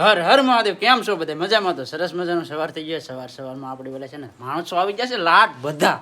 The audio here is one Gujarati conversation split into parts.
હર હર મહાદેવ કેમ છો બધા? મજામાં તો? સરસ મજાનો સવાર થઈ ગયો સવાર સવારમાં આપણે બોલે છે ને માણસો આવી જશે લાટ બધા.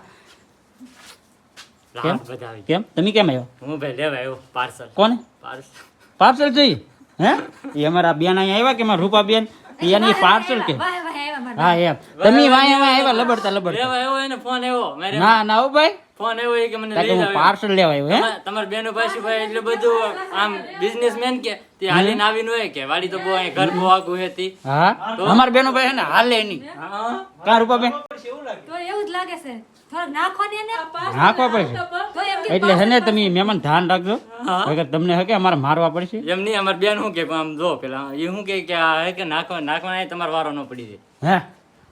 કેમ? તમે કેમ આવ્યો? હું ભાઈ લેવા આવ્યો પાર્સલ. કોને? પાર્સલ. પાર્સલ જોઈએ હે? એ અમારા બેન અહીંયા આવ્યા કે અમારા રૂપા બેન? એની પાર્સલ કે? વાહ, વાહ, આવ્યા મારા. હા એમ. તમે વાય વાય આવ્યા લબડતા લબડતા. લેવા ફોન આવ્યો. ના ના ઓ ભાઈ. ફોન આવ્યો કે મને લઈ હું જાવ પાર્સલ લેવા આવ્યો હે? તમાર બેનો પાસે ભાઈ એટલે બધું આમ બિઝનેસમેન કે તે હાલીને આવીને હોય કે વાડી તો બહુ અહીં ઘર બહુ આગું હતી હા? અમાર બેનો ભાઈ હે ને હાલે નહીં. કા રૂપા બે તો એવું જ લાગે છે. ને નાખવા પડશે. તો એમ કે એટલે હે ને તમે મહેમાન ધ્યાન રાખજો. વગર તમને હકે અમારે મારવા પડશે. એમ નહીં અમારે બેન શું કે આમ જો પેલા એ શું કે કે આ હે કે નાખવા નાખવાના તમારે વારો ન પડી જાય. હે?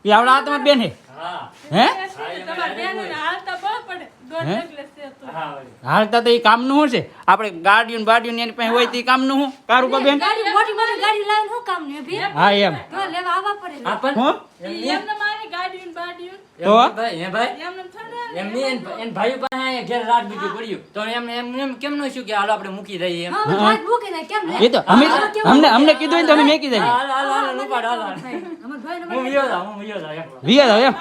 એ આવડા તમારી બેન હે? હે. હે? હા હાલતા તો એ કામનું શું છે? આપણે ગાડીઓ બાડીઓ એની પાસે હોય તો ઈ કામનું શું? કા રૂપા બેન ગાડી મોટી મોટી ગાડી લાવીને શું કામ ને ભી હા એમ. તો લેવા આવવા પડે. હા પણ હું? તો? હે ભાઈ એમ નહીં એન- એન ભાઈ પાસે અહીંયા ઘેર રાત બીજું પડ્યું તો એમ એમ એમ કેમ નું શું કે હાલો આપણે મૂકી દઈએ એમ? હા મૂકી દે કેમ એ તો અમે અમને અમને કીધું ને અમે મેકી દઈએ. હાલ ઉપાડ હું વિયો હું વિયો એમ.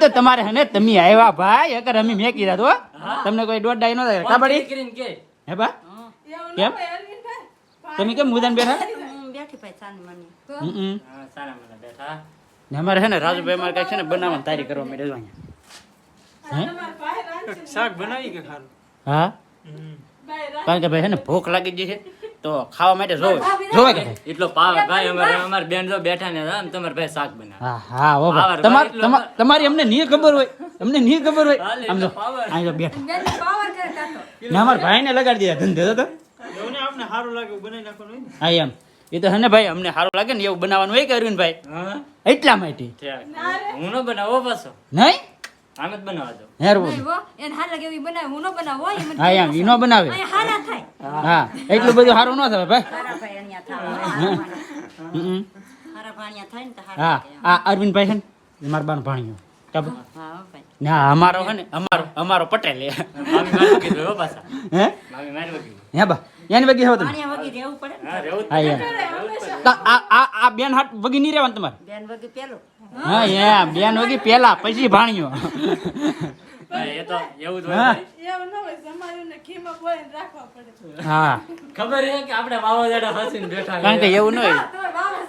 તો તમારે હે ને તમે આવ્યા ભાઈ અગર અમે મેકી દીધા તો તમને કોઈ દોઢ ડાઈ ન થાય. કાબડી? કરીને કે? હે બા? કેમ? તમે કેમ મુદાન બેઠા? બેઠી ભાઈ સાની માની. હમ, હમ. સારા મને બેઠા. ને અમારે છે ને રાજુભાઈ મારે કઈ છે ને બનાવવાની તારી કરવા માંડે જો અહીંયા. હે શાક બનાવી કે ખારું? હા? કારણ કે ભાઈ છે ને ભૂખ લાગી ગઈ છે તો ખાવા માટે જોવે. જોવે કે એટલો પાવર ભાઈ અમારે અમાર બેન જો બેઠા ને આમ તમારે ભાઈ શાક બનાવે. હા હા ઓ તમાર તમારી અમને નહીં ખબર હોય. અમને નહીં ખબર હોય. આમ જો આ જો બેઠા. પાવર કરે તાતો. ને અમારા ભાઈને લગાડી દીધા ધંધે તો એવું આપને સારું લાગે બનાવી નાખવાનું હોય ને. હા એમ. એ તો હને ને ભાઈ અમને સારું લાગે ને એવું બનાવવાનું હોય કે અરવિંદભાઈ? ભાઈ એટલા માટે. હું ન બનાવો પાછો. નહીં? આમ જ બનાવવા દો. હેરું એને હાલ લાગે એવી બનાવે હું ન બનાવું હા એમ બનાવે. થાય. હા એટલું બધું સારું ન થાય ભાઈ. હારા ભાઈ અહીંયા થાય હારા ભાણિયા થાય ને તો હા. આ અરવિંદભાઈ છે ને મારા બાનો ભાણિયો. કાબુ? હા ના અમારો છે ને અમારો અમારો પટેલ. હે હો પાછા. હે? મામી મારી કીધું બા એની વગી હો તમે? રહેવું પડે હા રહેવું જ હા એમ. તો આ આ આ બેન હાટ વગી નહીં રહેવાનું તમારે? બેન વગી પેલો. હા એમ બેન વગી પેલા પછી ભાણ્યો. હા, એ તો એવું જ હા. હોય ભાઈ. હા. ખબર છે કે આપણે વાવાઝોડા ફસીને બેઠા કારણ કે એવું ન હોય.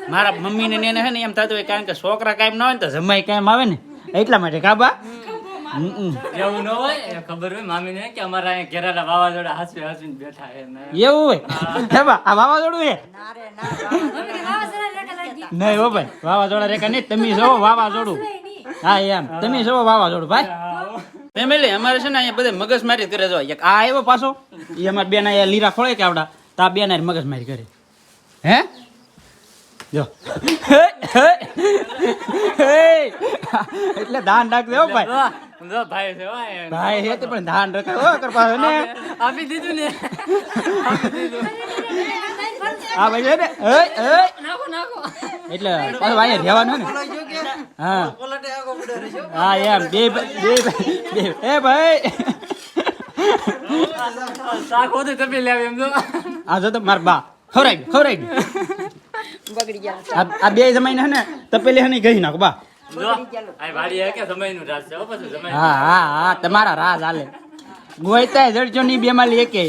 મારા મમ્મી ને એને હે ને એમ થતું હોય કારણ કે છોકરા કાયમ ના હોય ને તો જમાઈ કાયમ આવે ને. એટલા માટે કાબા એવું ન હોય? ખબર હોય મામીને કે અમારા અહીંયા ઘેરાના વાવાઝોડા હસવી હસવીને બેઠા છે એવું હોય? હે. બા આ વાવાઝોડું હે નહીં હો ભાઈ વાવાઝોડા રેખા નહીં તમે જોવો વાવાઝોડું. હા એમ તમે જોવો વાવાઝોડું ભાઈ. ફેમિલી અમારે છે ને અહીંયા બધે મગજમારી કરે જો. એક આ આવ્યો પાછો. એ અમારે બેન અહીંયા લીરા ખોળે કે આવડા. તો આ બેન મગજ મગજમારી કરે. હે? જો. એટલે ધાન રાખજો હો ભાઈ. જો ભાઈ છે ભાઈ હે તે પણ ધાન રાખે હો ને. આપી દીધું ને. આપી દીધું. આ ભાઈ છે ને હે, હે. નાખો નાખો. એટલે પાછું અહીંયા રહેવાનું ને. હા. હા. એમ બે બે બે એ ભાઈ. શાક હોતું તપી લેવી એમ જો આ જો તો માર બા. ખવરાઈ ખવરાઈ બગડી ગયા. આ બે જમાઈને હે ને તપેલી હે ને ગઈ નાખ બા. જો આ વાડી હે કે સમયનું રાજ છે હો હા હા હા તમારા રાજ હાલે. ગોયતા જડજો ની બે માલી એકે.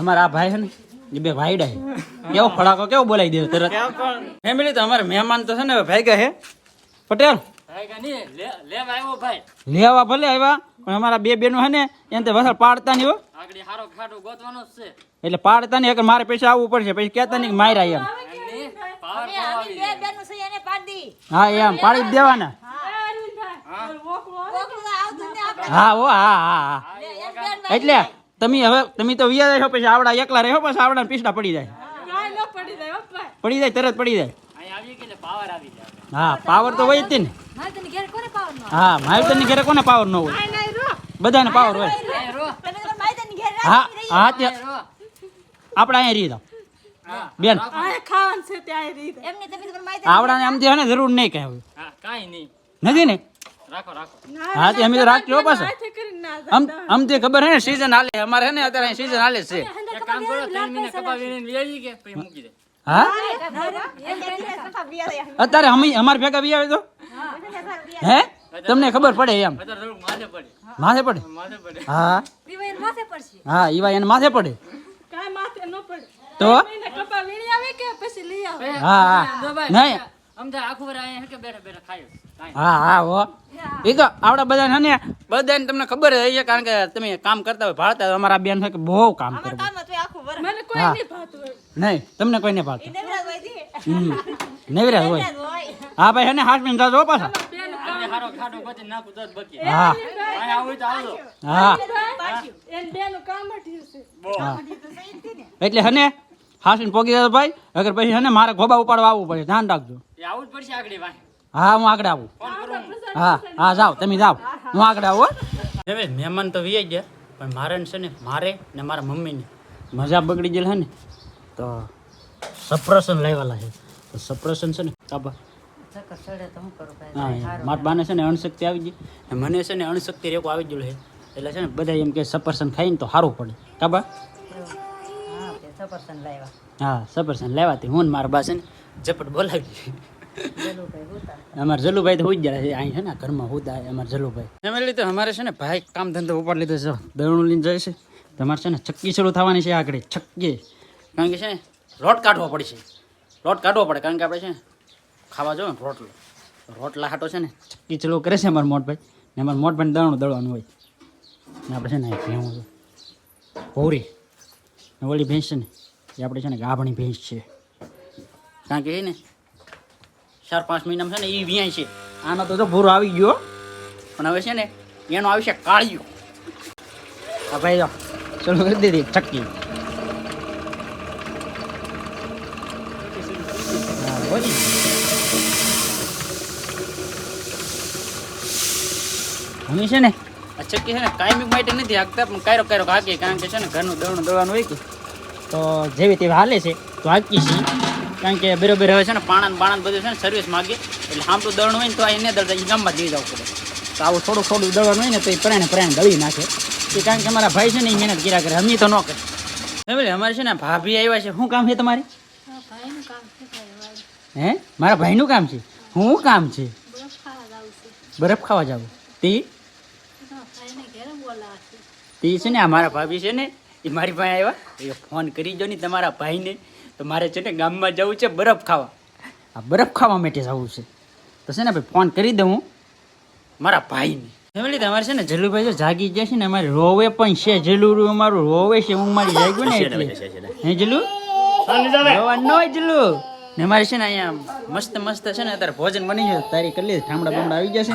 અમારા આ ભાઈ હે ને એ બે ભાઈડા હે. કેવો ફડાકો કેવો બોલાવી દે તરત. ફેમિલી તો અમારે મહેમાન તો છે ને ભાઈ ગયા હે. પટેલ. લેવા આવ્યો ભાઈ. લેવા ભલે આવ્યા પણ અમારા બે બેનો હે ને એને પાડતા નહીં હો. આગળ હારો ખાટો ગોતવાનો છે. એટલે પાડતા નહીં મારે પૈસા આવવું પડશે પછી કેતા નહીં માર્યા એમ. નું હા એમ પાડી દેવાના. હા ઓ હા હા હા. એટલે તમે હવે તમે તો વિયા છો પછી આવડા એકલા રહ્યો પછી આવડા પીસડા પડી જાય. પડી જાય તરત પડી જાય. હા પાવર તો હોય જ ને મારે તને. ઘેર કોને પાવર નો હા માયુતન તને ઘરે કોને પાવર ન હોય? બધાને પાવર હોય. હા હા આપણે અહીંયા રહી જાઓ બેન આપણા તમે તો મારે આવડાને આમ છે જરૂર નહીં કઈ હા કાંઈ નહીં નથી ને રાખો રાખો હા તે અમે તો રાખજો પાછા આમ આમ તે ખબર હે ને સીઝન હાલે અમારે હે ને અત્યારે સીઝન હાલે છે એક કામ કરો ત્રણ મહિને કપા વીણીને લઈ કે પછી મૂકી દે હા. અત્યારે અમે અમાર ભેગા બી આવે તો હે તમને ખબર પડે એમ માથે પડે માથે પડે હા દિવાળી માથે પડશે હા ઈવા એને માથે પડે કાંઈ માથે ન પડે. તો? એને કપા વીણી આવે કે પછી લઈ આવે? હા હા. નહીં. આમ આખું વર અહીંયા કે બેઠા બેઠા ખાયો. હા હા હો. એ તો આવડા બધા ને બધાને તમને ખબર જ છે કારણ કે તમે કામ કરતા હોય ભાળતા હોય અમારા બેન છે કે બહુ કામ કરે હા. નહીં તમને કોઈ નહીં દી. હમ હોય નેવરાજ હોય. હા ભાઈ એને હાથ મિનિટ જાજો પાછા. આમને હારો ખાટો ગોતી નાખું તો જ હા. અહીંયા આવું તો આવજો. હા. બહુ હા. એટલે હને હાસીન પોગી જતો ભાઈ. અગર પછી હને મારે ગોબા ઉપાડવા આવવું પડે ધ્યાન રાખજો. આવું જ પડશે આગળ હા હું આગળ આવું. હું. હા હા જાઓ તમે જાઓ. હું આગળ આવું હવે મહેમાન તો વી ગયા પણ મારે ને છે ને મારે ને મારા મમ્મીને મજા બગડી ગયેલ હે ને. તો સપ્રસન લેવાલા છે. તો સપ્રસન છે ને કાબા. હા મારા બાને છે ને અણશક્તિ આવી ગઈ. ને મને છે ને અણશક્તિ રેકો આવી ગયું છે. એટલે છે ને બધા એમ કે સપરસન ખાઈને તો સારું પડે. કાબા હા સપરસન લેવાતી હું ને મારા બા છે ને ઝપટ બોલાવી અમારે જલુભાઈ તો હોઈ ગયા છે. અહીં છે ને ઘરમાં હોતા અમારે જલુભાઈ. એમ લીધે અમારે છે ને ભાઈ કામ ધંધો ઉપાડ લીધો છે. દરણું લઈને જાય છે. તમારે છે ને ચક્કી શરૂ થવાની છે આગળ. ચક્કી. કારણ કે છે ને લોટ કાઢવો પડશે લોટ કાઢવો પડે. કારણ કે આપણે છે ને ખાવા જો ને, રોટલો. રોટલા હાટો છે ને ચક્કી ચલો કરે છે અમારા મોટભાઈ. ને અમારા મોટભાઈને દાણું દળવાનું હોય. ને આપણે છે ને ભેવું છે ભોરી. ને ઓલી ભેંસ છે ને, એ આપણે છે ને ગાભણી ભેંસ છે. કારણ કે ને, ચાર પાંચ મહિનામાં છે ને એ વ્યાય છે. આનો તો ભૂરો આવી ગયો પણ હવે છે ને, એનો આવશે કાળિયું. હા ભાઈ ચલો કરી દીધી, ચક્કી. અમે છે ને? આ ચક્કી છે ને કાયમી માટે નથી હાંકતા પણ કાયરો કાયરો હાકે કારણ કે છે ને ઘરનું દળનું દળવાનું હોય કે તો જેવી તેવી હાલે છે તો હાકી છીએ. કારણ કે બરોબર હવે છે ને પાણા ને બાણા બધું છે ને સર્વિસ માગે એટલે આમતું દળણ હોય ને તો આ એને દળતા એ ગામમાં જઈ જવું પડે. તો આવું થોડું થોડું દળવાનું હોય ને તો એ પ્રાણે પ્રાણે દળી નાખે. એ કારણ કે અમારા ભાઈ છે ને એ મહેનત કર્યા કરે અમે તો ન કરે. ફેમિલી અમારે છે ને ભાભી આવ્યા છે શું કામ છે તમારે? હે? મારા ભાઈનું કામ છે? શું કામ છે. બરફ ખાવા જાવ. તે? તે છે ને આ મારા ભાભી છે ને એ મારી પાસે આવ્યા. એ ફોન કરી દો ને તમારા ભાઈને. તો મારે છે ને ગામમાં જવું છે બરફ ખાવા. આ બરફ ખાવા માટે જવું છે. તો છે ને ભાઈ ફોન કરી દઉં હું. મારા ભાઈને. ફેમિલી તમારે છે ને જલુભાઈ જો જાગી ગયા છે ને અમારે રોવે પણ છે. જલું અમારું રોવે છે. હું મારી જાગ્યું ને એટલે. હે જલુ? રોવા ન હોય ને મારે છે ને અહીંયા મસ્ત મસ્ત છે ને અત્યારે ભોજન બની ગયું તારી કરી લીધી. ઠામડા બામડા આવી જશે